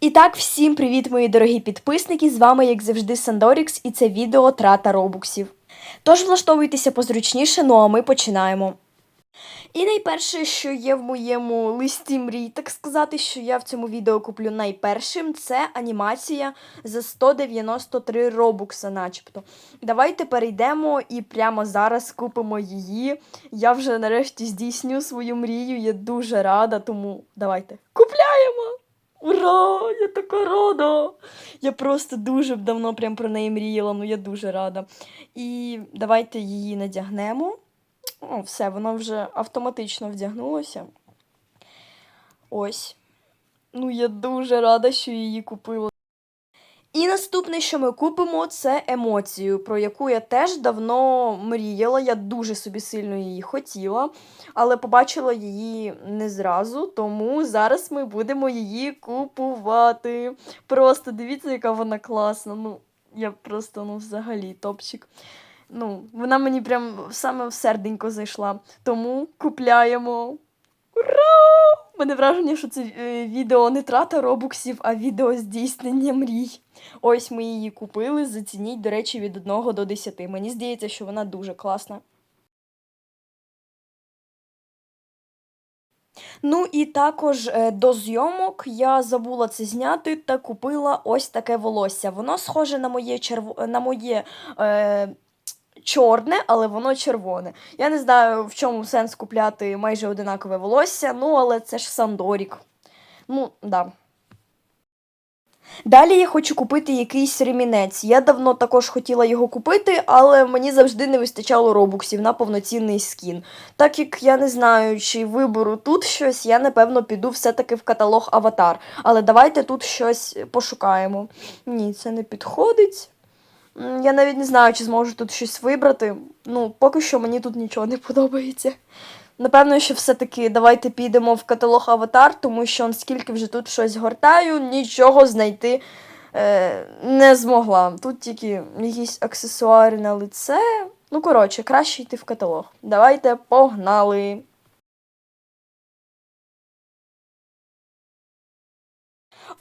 І так, всім привіт, мої дорогі підписники! З вами, як завжди, Сандорікс, і це відео трата робуксів. Тож влаштовуйтеся позручніше, ну а ми починаємо. І найперше, що є в моєму листі мрій, так сказати, що я в цьому відео куплю найпершим, це анімація за 193 робукса, начебто. Давайте перейдемо і прямо зараз купимо її. Я вже нарешті здійсню свою мрію. Я дуже рада, тому давайте купляємо! Ура! Я така рада! Я просто дуже давно прям про неї мріяла, ну я дуже рада. І давайте її надягнемо. О, все, воно вже автоматично вдягнулося. Ось. Ну, я дуже рада, що її купила. І наступне, що ми купимо, це емоцію, про яку я теж давно мріяла. Я дуже собі сильно її хотіла, але побачила її не зразу, тому зараз ми будемо її купувати. Просто дивіться, яка вона класна. Ну, я просто ну, взагалі топчик. Ну, вона мені прям саме в серденько зайшла. Тому купляємо. Ура! Мене враження, що це е, відео не трата робуксів, а відео здійснення мрій. Ось ми її купили. Зацініть, до речі, від 1 до 10. Мені здається, що вона дуже класна. Ну і також е, до зйомок я забула це зняти та купила ось таке волосся. Воно схоже на моє черво... на моє. Е... Чорне, але воно червоне. Я не знаю, в чому сенс купляти майже одинакове волосся, ну, але це ж Сандорік. Ну, да. Далі я хочу купити якийсь ремінець. Я давно також хотіла його купити, але мені завжди не вистачало робуксів на повноцінний скін. Так як я не знаю, чи виберу тут щось, я напевно піду все-таки в каталог Аватар. Але давайте тут щось пошукаємо. Ні, це не підходить. Я навіть не знаю, чи зможу тут щось вибрати. Ну, поки що мені тут нічого не подобається. Напевно, що все-таки давайте підемо в каталог Аватар, тому що он скільки вже тут щось гортаю, нічого знайти е, не змогла. Тут тільки якісь аксесуари на лице. Ну, коротше, краще йти в каталог. Давайте погнали.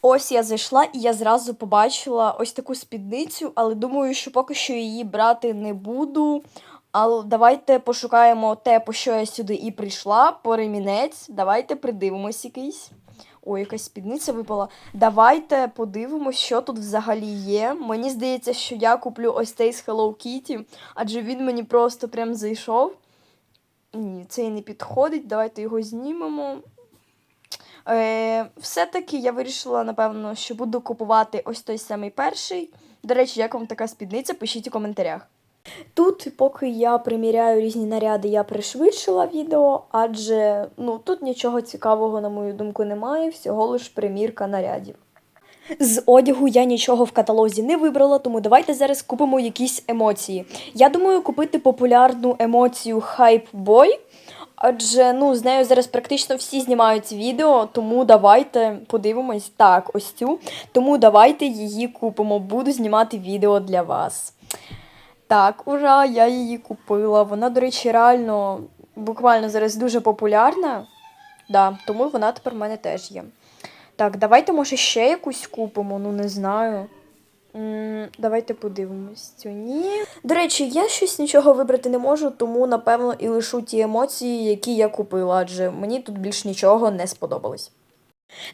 Ось я зайшла і я зразу побачила ось таку спідницю, але думаю, що поки що її брати не буду. Але давайте пошукаємо те, по що я сюди і прийшла, по ремінець. Давайте придивимось якийсь. Ой, якась спідниця випала. Давайте подивимось, що тут взагалі є. Мені здається, що я куплю ось цей з Hello Kitty, адже він мені просто прям зайшов. Ні, цей не підходить. Давайте його знімемо. Е, все-таки я вирішила, напевно, що буду купувати ось той самий перший. До речі, як вам така спідниця, пишіть у коментарях. Тут, поки я приміряю різні наряди, я пришвидшила відео, адже ну, тут нічого цікавого, на мою думку, немає, всього лиш примірка нарядів. З одягу я нічого в каталозі не вибрала, тому давайте зараз купимо якісь емоції. Я думаю, купити популярну емоцію Hype Boy, адже ну, з нею зараз практично всі знімають відео, тому давайте подивимось. Так, ось цю. Тому давайте її купимо. Буду знімати відео для вас. Так, ура, я її купила. Вона, до речі, реально буквально зараз дуже популярна. Да, тому вона тепер в мене теж є. Так, давайте, може, ще якусь купимо, ну не знаю. Давайте подивимось. Цю ні. До речі, я щось нічого вибрати не можу, тому напевно і лишу ті емоції, які я купила, адже мені тут більш нічого не сподобалось.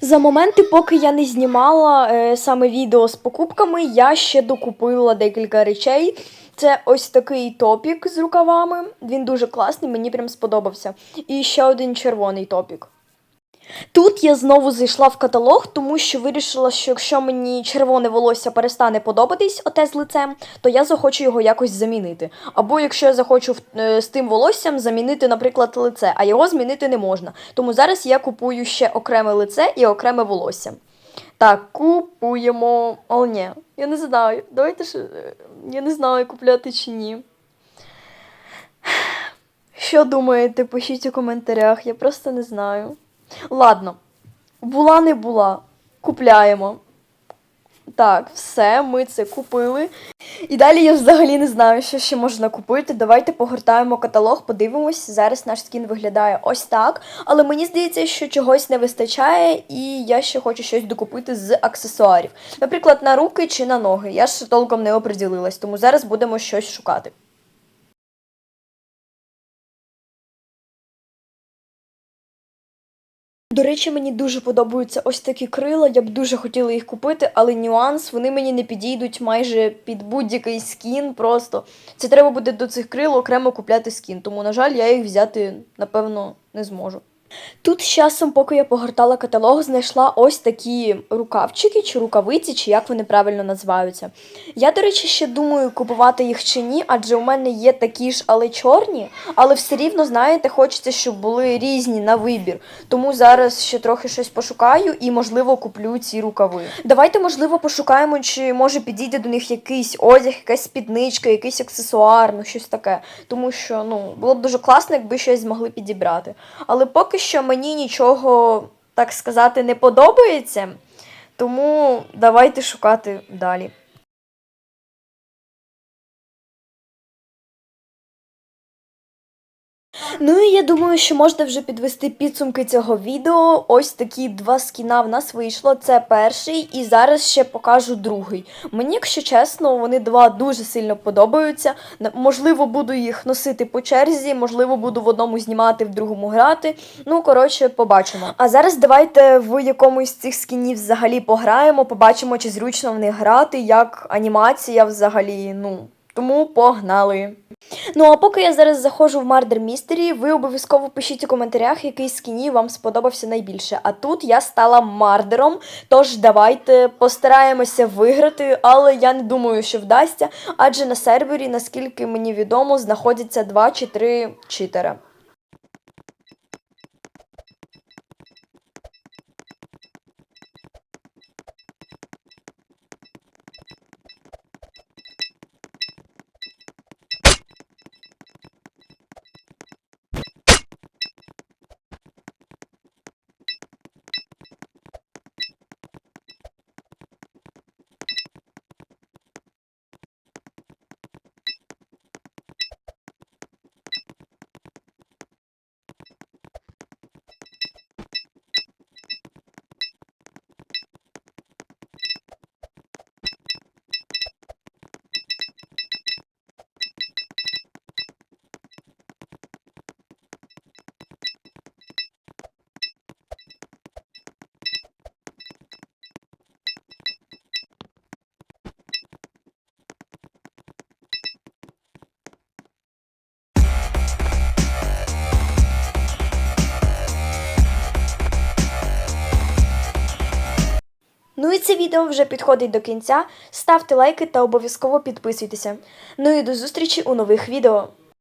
За моменти, поки я не знімала е, саме відео з покупками, я ще докупила декілька речей. Це ось такий топік з рукавами. Він дуже класний, мені прям сподобався. І ще один червоний топік. Тут я знову зайшла в каталог, тому що вирішила, що якщо мені червоне волосся перестане подобатись оте з лицем, то я захочу його якось замінити. Або якщо я захочу е, з тим волоссям замінити, наприклад, лице, а його змінити не можна. Тому зараз я купую ще окреме лице і окреме волосся. Так, купуємо. О, ні, я не знаю. Давайте ж. е, Я не знаю, купляти чи ні. Що думаєте, пишіть у коментарях, я просто не знаю. Ладно, була не була. Купляємо. Так, все, ми це купили. І далі я взагалі не знаю, що ще можна купити. Давайте погортаємо каталог, подивимось. Зараз наш скін виглядає ось так. Але мені здається, що чогось не вистачає, і я ще хочу щось докупити з аксесуарів. Наприклад, на руки чи на ноги. Я ж толком не оприділилась, тому зараз будемо щось шукати. До речі, мені дуже подобаються ось такі крила. Я б дуже хотіла їх купити, але нюанс, вони мені не підійдуть майже під будь-який скін. Просто це треба буде до цих крил окремо купляти скін. Тому, на жаль, я їх взяти, напевно, не зможу. Тут з часом, поки я погортала каталог, знайшла ось такі рукавчики чи рукавиці, чи як вони правильно називаються. Я, до речі, ще думаю, купувати їх чи ні, адже у мене є такі ж, але чорні, але все рівно, знаєте, хочеться, щоб були різні на вибір. Тому зараз ще трохи щось пошукаю і, можливо, куплю ці рукави. Давайте, можливо, пошукаємо, чи може підійде до них якийсь одяг, якась спідничка, якийсь аксесуар, ну щось таке. Тому що ну, було б дуже класно, якби щось змогли підібрати. Але поки що мені нічого, так сказати, не подобається. Тому давайте шукати далі. Ну і я думаю, що можна вже підвести підсумки цього відео. Ось такі два скіна в нас вийшло. Це перший, і зараз ще покажу другий. Мені, якщо чесно, вони два дуже сильно подобаються. Можливо, буду їх носити по черзі, можливо, буду в одному знімати, в другому грати. Ну, коротше, побачимо. А зараз давайте в якомусь з цих скінів взагалі пограємо, побачимо, чи зручно в них грати, як анімація взагалі. Ну, тому погнали. Ну а поки я зараз заходжу в Murder Mystery, ви обов'язково пишіть у коментарях, який з скінів вам сподобався найбільше. А тут я стала мардером, тож давайте постараємося виграти, але я не думаю, що вдасться, адже на сервері, наскільки мені відомо, знаходяться два чи три читера. Це відео вже підходить до кінця. Ставте лайки та обов'язково підписуйтеся. Ну і до зустрічі у нових відео.